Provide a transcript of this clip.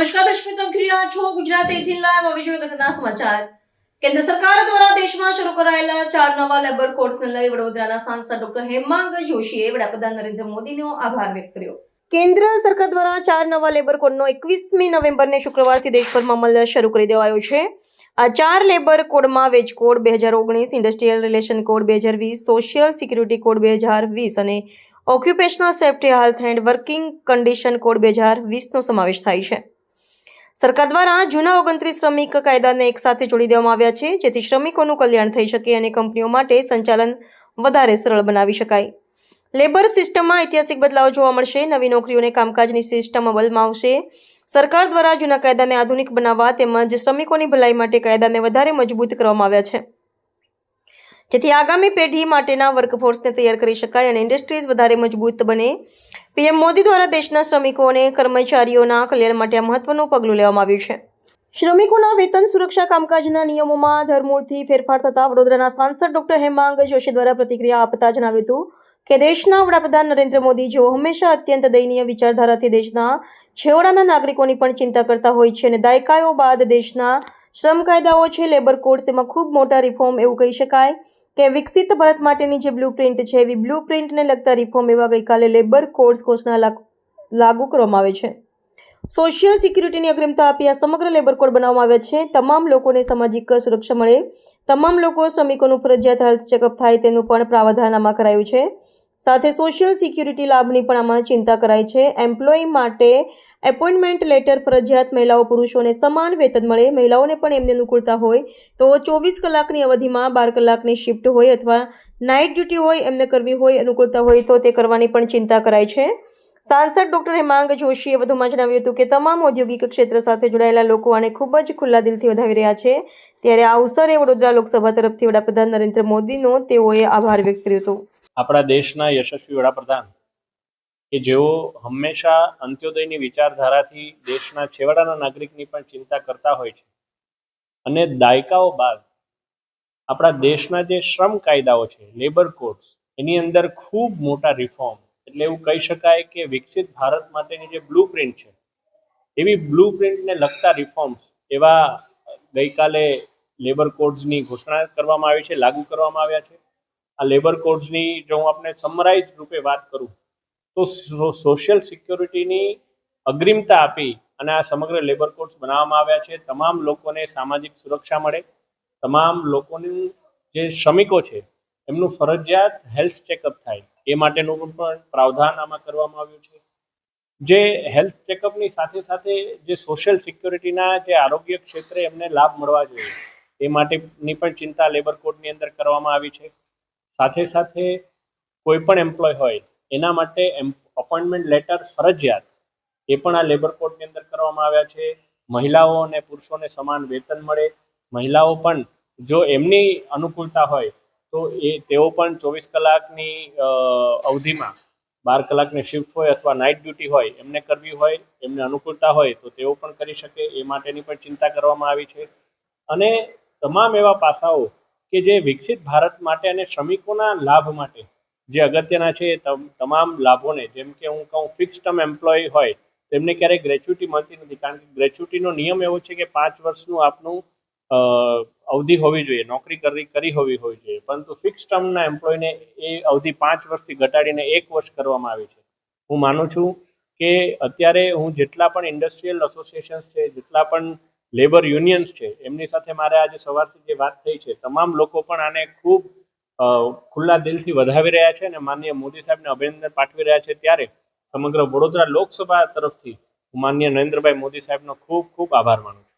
નમસ્કાર દર્શક મિત્રો જોઈ છો? ગુજરાત હવે જોઈએ અગત્યના સમાચાર. કેન્દ્ર સરકાર દ્વારા દેશમાં શરૂ કરાયેલા ચાર નવા લેબર કોડ્સને લઈ વડોદરાના સાંસદ ડોક્ટર હેમાંગ જોશીએ વડાપ્રધાન નરેન્દ્ર મોદીનો આભાર વ્યક્ત કર્યો. કેન્દ્ર સરકાર દ્વારા ચાર નવા લેબર કોડનો એકવીસમી નવેમ્બરને શુક્રવારથી દેશભરમાં અમલ શરૂ કરી દેવાયો છે. આ ચાર લેબર કોડમાં વેજ કોડ બે હજાર ઓગણીસ, ઇન્ડસ્ટ્રીયલ રિલેશન કોડ બે હજાર વીસ, સોશિયલ સિક્યુરિટી કોડ બે હજાર વીસ અને occupational safety, health and working condition code બે હજાર વીસનો સમાવેશ થાય છે. સરકાર દ્વારા જૂના ઓગણત્રીસ શ્રમિક કાયદાને એકસાથે જોડી દેવામાં આવ્યા છે, જેથી શ્રમિકોનું કલ્યાણ થઈ શકે અને કંપનીઓ માટે સંચાલન વધારે સરળ બનાવી શકાય. લેબર સિસ્ટમમાં ઐતિહાસિક બદલાવ જોવા મળશે. નવી નોકરીઓને કામકાજની સિસ્ટમ અમલમાં આવશે. સરકાર દ્વારા જૂના કાયદાને આધુનિક બનાવવા તેમજ શ્રમિકોની ભલાઈ માટે કાયદાને વધારે મજબૂત કરવામાં આવ્યા છે. જેથી આગામી પેઢી માટેના વર્કફોર્સને તૈયાર કરી શકાય અને ઇન્ડસ્ટ્રીઝ વધારે મજબૂત બને. પીએમ મોદી દ્વારા દેશના શ્રમિકો અને કર્મચારીઓના કલ્યાણ માટે આ મહત્વનું પગલું લેવામાં આવ્યું છે. શ્રમિકોના વેતન સુરક્ષા કામકાજના નિયમોમાં ધરમૂળથી ફેરફાર થતા વડોદરાના સાંસદ ડોક્ટર હેમાંગ જોશી દ્વારા પ્રતિક્રિયા આપતા જણાવ્યું હતું કે દેશના વડાપ્રધાન નરેન્દ્ર મોદી જેઓ હંમેશા અત્યંત દયનીય વિચારધારાથી દેશના છેવાડાના નાગરિકોની પણ ચિંતા કરતા હોય છે અને દાયકાઓ બાદ દેશના શ્રમ કાયદાઓ છે, લેબર કોડ્સ એમાં ખૂબ મોટા રિફોર્મ એવું કહી શકાય. કે વિકસિત ભારત માટેની જે બ્લુ પ્રિન્ટ છે, એવી બ્લુ પ્રિન્ટને લગતા રિફોર્મ એવા ગઈકાલે લેબર કોડ્સ ઘોષણા લાગ- કરવામાં આવે છે. સોશિયલ સિક્યુરિટીની અગ્રિમતા આપી આ સમગ્ર લેબર કોડ બનાવવામાં આવ્યા છે. તમામ લોકોને સામાજિક સુરક્ષા મળે. તમામ લોકો શ્રમિકોનું ફરજિયાત હેલ્થ ચેકઅપ થાય તેનું પણ પ્રાવધાન આમાં કરાયું છે. સાથે સોશિયલ સિક્યુરિટી લાભની પણ આમાં ચિંતા કરાઈ છે. એમ્પ્લોયી માટે એપોઇન્ટમેન્ટ લેટર ફરજિયાત મહિલાઓ પુરુષોને સમાન વેતન મળે, મહિલાઓને પણ એમને અનુકૂળતા હોય તો ચોવીસ કલાકની અવધિમાં બાર કલાકની શિફ્ટ હોય અથવા નાઇટ ડ્યુટી હોય, એમને કરવી હોય, અનુકૂળતા હોય તો તે કરવાની પણ ચિંતા કરાય છે. સાંસદ ડોક્ટર હેમાંગ જોશીએ વધુમાં જણાવ્યું હતું કે તમામ ઔદ્યોગિક ક્ષેત્ર સાથે જોડાયેલા લોકો આને ખૂબ જ ખુલ્લા દિલથી વધાવી રહ્યા છે. ત્યારે આ અવસરે વડોદરા લોકસભા તરફથી વડાપ્રધાન નરેન્દ્ર મોદીનો તેઓએ આભાર વ્યક્ત કર્યો હતો. આપણા દેશના યશસ્વી વડાપ્રધાન કે જેઓ હંમેશા અંત્યોદયની વિચારધારાથી દેશના છેવાડાના નાગરિકની પણ ચિંતા કરતા હોય છે. અને દાયકાઓ બાદ આપણા દેશના જે શ્રમ કાયદાઓ છે લેબર કોડ્સ એની અંદર ખૂબ મોટા રિફોર્મ એટલે એવું કહી શકાય કે વિકસિત ભારત માટેની જે બ્લુ પ્રિન્ટ છે, એવી બ્લુ પ્રિન્ટને લગતા રિફોર્મ્સ એવા ગઈકાલે લેબર કોડ્સની ઘોષણા કરવામાં આવી છે, લાગુ કરવામાં આવ્યા છે. આ લેબર કોડ્સની જો હું આપણે સમરાઇઝ રૂપે વાત કરું તો સોશિયલ સિક્યોરિટીની અગ્રિમતા આપી અને આ સમગ્ર લેબર કોડ્સ બનાવવામાં આવ્યા છે. તમામ લોકોને સામાજિક સુરક્ષા મળે. તમામ લોકોની જે શ્રમિકો છે, એમનું ફરજિયાત હેલ્થ ચેકઅપ થાય. એ માટેનું પણ પ્રાવધાન આમાં કરવામાં આવ્યું છે. જે હેલ્થ ચેકઅપની સાથે સાથે જે સોશિયલ સિક્યોરિટીના જે આરોગ્ય ક્ષેત્રે એમને લાભ મળવા જોઈએ, એ માટેની પણ ચિંતા લેબર કોડની અંદર કરવામાં આવી છે. સાથે સાથે કોઈ પણ એમ્પ્લોય હોય એના માટે અપોઇન્ટમેન્ટ લેટર ફરજિયાત એ પણ આ લેબર કોડની અંદર કરવામાં આવ્યા છે. મહિલાઓ અને પુરુષોને સમાન વેતન મળે. મહિલાઓ પણ જો એમની અનુકૂળતા હોય તો એ તેઓ પણ ચોવીસ કલાકની અવધિમાં બાર કલાકની શિફ્ટ હોય અથવા નાઇટ ડ્યુટી હોય, એમને કરવી હોય, એમને અનુકૂળતા હોય તો તેઓ પણ કરી શકે. એ માટેની પણ ચિંતા કરવામાં આવી છે. અને તમામ એવા પાસાઓ કે જે વિકસિત ભારત માટે અને શ્રમિકોના લાભ માટે જે અગત્યના છે એ તમ- તમામ લાભોને, જેમ કે હું કહું ફિક્સ ટર્મ એમ્પ્લોય હોય, તેમને ક્યારેય ગ્રેચ્યુટી મળતી નથી, કારણ કે ગ્રેચ્યુટીનો નિયમ એવો છે કે પાંચ વર્ષનું આપનું અવધિ હોવી જોઈએ, નોકરી કરી કરી હોવી હોવી જોઈએ. પરંતુ ફિક્સ ટર્મના એમ્પ્લોયને એ અવધિ પાંચ વર્ષથી ઘટાડીને એક વર્ષ કરવામાં આવી છે. હું માનું છું કે અત્યારે હું જેટલા પણ ઇન્ડસ્ટ્રીયલ એસોસિએશન્સ છે, જેટલા પણ લેબર યુનિયન્સ છે, એમની સાથે મારે આજે સવારથી જે વાત થઈ છે, તમામ લોકો પણ આને ખૂબ ખુલ્લા દિલથી વધાવી રહ્યા છે અને માનનીય મોદી સાહેબને અભિનંદન પાઠવી રહ્યા છે ત્યારે સમગ્ર વડોદરા લોકસભા તરફથી હું માનનીય નરેન્દ્રભાઈ મોદી સાહેબનો ખૂબ ખૂબ આભાર માનું છું.